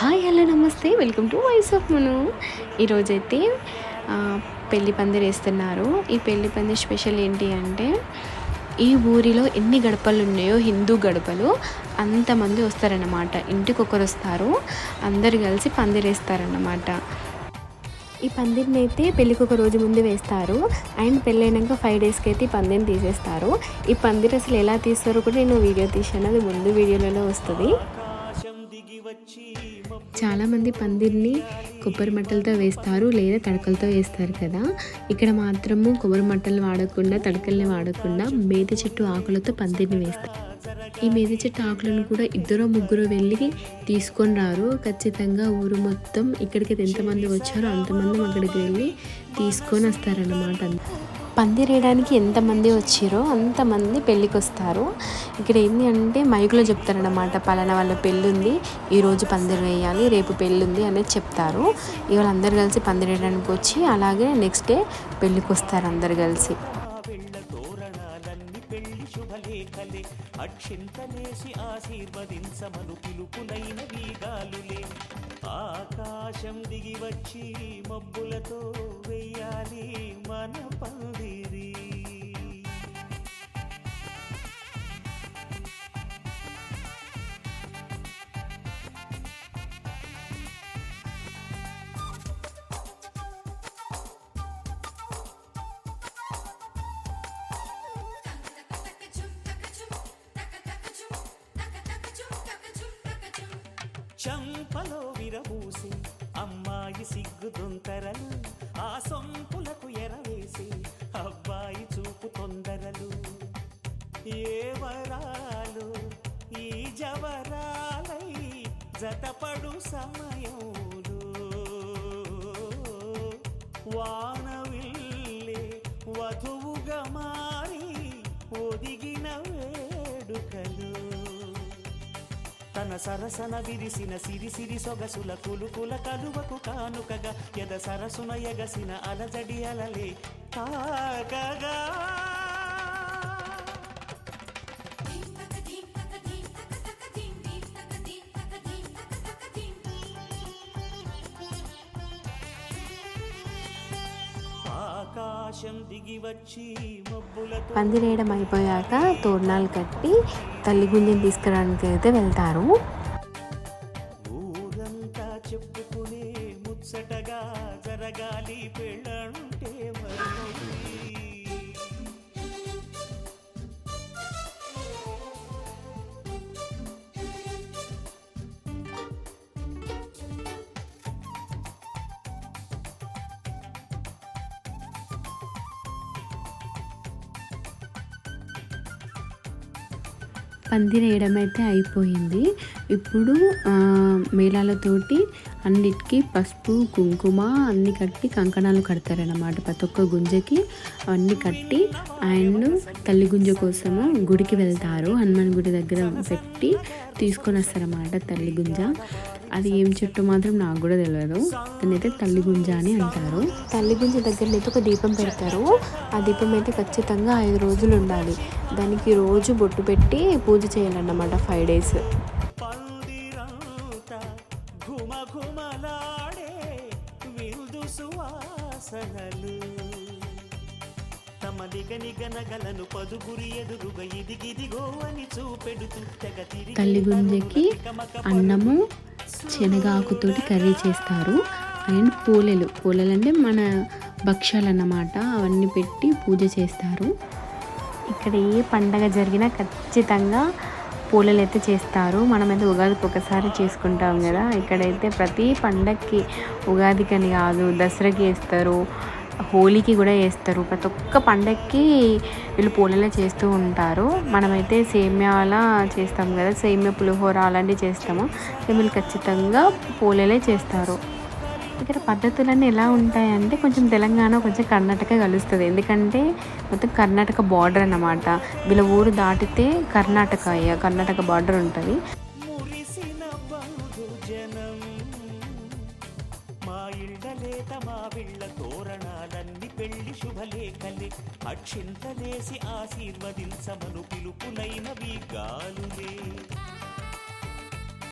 Hi hello నమస్తే. Welcome to Voice of Manu ఈరోజైతే పెళ్ళి పందిరి వేస్తున్నారు. ఈ పెళ్ళి పందిరి స్పెషల్ ఏంటి అంటే ఈ ఊరిలో ఎన్ని గడపలు ఉన్నాయో హిందూ గడపలు అంతమంది వస్తారన్నమాట. ఇంటికి ఒకరు వస్తారు. అందరు కలిసి పందిరేస్తారన్నమాట ఈ పందిరిని అయితే పెళ్ళికి ఒక రోజు ముందు వేస్తారు. అండ్ పెళ్ళైనాక ఫైవ్ డేస్కి అయితే ఈ పందిరిని తీసేస్తారు. ఈ పందిరి అసలు ఎలా తీస్తారో కూడా నేను వీడియో తీసాను అది ముందు వీడియోలలో వస్తుంది. చాలామంది పందిరిని కొబ్బరి మట్టలతో వేస్తారు లేదా తడకలతో వేస్తారు కదా. ఇక్కడ మాత్రము కొబ్బరి మట్టలు వాడకుండా తడకల్ని వాడకుండా మేతి చెట్టు ఆకులతో పందిరిని వేస్తారు. ఈ మేది చెట్టు ఆకులను కూడా ఇద్దరు ముగ్గురు వెళ్ళి తీసుకొని రారు. ఖచ్చితంగా ఊరు మొత్తం ఇక్కడికి ఎంతమంది వచ్చారో అంతమంది అక్కడికి వెళ్ళి తీసుకొని వస్తారన్నమాట. పందిరేయడానికి ఎంతమంది వచ్చారో అంతమంది పెళ్ళికి వస్తారు ఇక్కడ ఏంటి అంటే మైకులో చెప్తారనమాట పలానా వాళ్ళ పెళ్ళి ఉంది ఈరోజు పందిరి వేయాలి రేపు పెళ్ళి ఉంది అనేది చెప్తారు. ఇవాళ అందరు కలిసి పందిరేయడానికి వచ్చి అలాగే నెక్స్ట్ డే పెళ్ళికి వస్తారు అందరు కలిసి. వెళ్ళ అక్షింతలేసి ఆశీర్వదించమను పిలుపులైనవి ఆకాశం దిగి వచ్చి మబ్బులతో వెయ్యాలి మన పందిరి. చంపలో విరబూసి అమ్మాయి సిగ్గు దొంతరలు ఆ సొంపులకు ఎరవేసి అబ్బాయి చూపు తొందరలు. ఏ వరాలు ఈ జవరాలై జతపడు సమయంలో. వా తన సరసన విరిసిన సిరి సిరి సొగసుల కులుకుల కలువకు కానుకగా ఎద సరసున ఎగసిన అలజడి అలలే కాకగా. పందిరేయడం అయిపోయాక తోరణాలు కట్టి తల్లి గుంజని తీసుకురావడానికి అయితే వెళ్తారు చెప్పుకునే ముచ్చటగా జరగాలి పెళ్ళంటే మరి. పందిరేయడం అయితే అయిపోయింది. ఇప్పుడు మేళాలతోటి అన్నిటికీ పసుపు కుంకుమ అన్ని కట్టి కంకణాలు కడతారన్నమాట. ప్రతి ఒక్క గుంజకి అవన్నీ కట్టి అండ్ తల్లి గుంజ కోసము గుడికి వెళ్తారు. హనుమాన్ గుడి దగ్గర పెట్టి తీసుకొని వస్తారన్నమాట తల్లి గుంజ. అది ఏం చెట్టు మాత్రం నాకు కూడా తెలియదు దాన్ని అయితే తల్లి గుంజ అని అంటారు. తల్లి గుంజ దగ్గర అయితే ఒక దీపం పెడతారు. ఆ దీపం అయితే ఖచ్చితంగా ఐదు రోజులు ఉండాలి. దానికి రోజు బొట్టు పెట్టి పూజ చేయాలన్నమాట ఫైవ్ డేస్. ఘుమ ఘుమలాడే విందు సువాసనలు. తమ నిగ నిగనగలను పదుగురి ఎదురుగా ఇదిగిదిగో అని చూపెడుతూ తెగ తిరిగి తల్లి గుంజకి అన్నము శనగాకుతోటి కర్రీ చేస్తారు. అండ్ పూలెలు. పూలలు అంటే మన భక్ష్యాలు అన్నమాట అవన్నీ పెట్టి పూజ చేస్తారు. ఇక్కడ ఏ పండగ జరిగినా ఖచ్చితంగా పూలలు అయితే చేస్తారు. మనమైతే ఉగాదికి ఒకసారి చేసుకుంటాం కదా. ఇక్కడైతే ప్రతి పండగకి ఉగాదికని కాదు దసరాకి వేస్తారు హోలీకి కూడా వేస్తారు. ప్రతి ఒక్క పండగకి వీళ్ళు పూలలో చేస్తూ ఉంటారు. మనమైతే సేమ్యాల చేస్తాం కదా. సేమ్య పులిహోర అలాంటివి చేస్తాము. వీళ్ళు ఖచ్చితంగా పూలలే చేస్తారు. ఇక్కడ పద్ధతులన్నీ ఎలా ఉంటాయంటే కొంచెం తెలంగాణ కొంచెం కర్ణాటక కలుస్తుంది. ఎందుకంటే మొత్తం కర్ణాటక బార్డర్ అన్నమాట. వీళ్ళ ఊరు దాటితే కర్ణాటక కర్ణాటక బార్డర్ ఉంటుంది. శుభలేఖలే. అక్షింతలేసి ఆశీర్వదించమను పిలుపులైనవి గాలులే.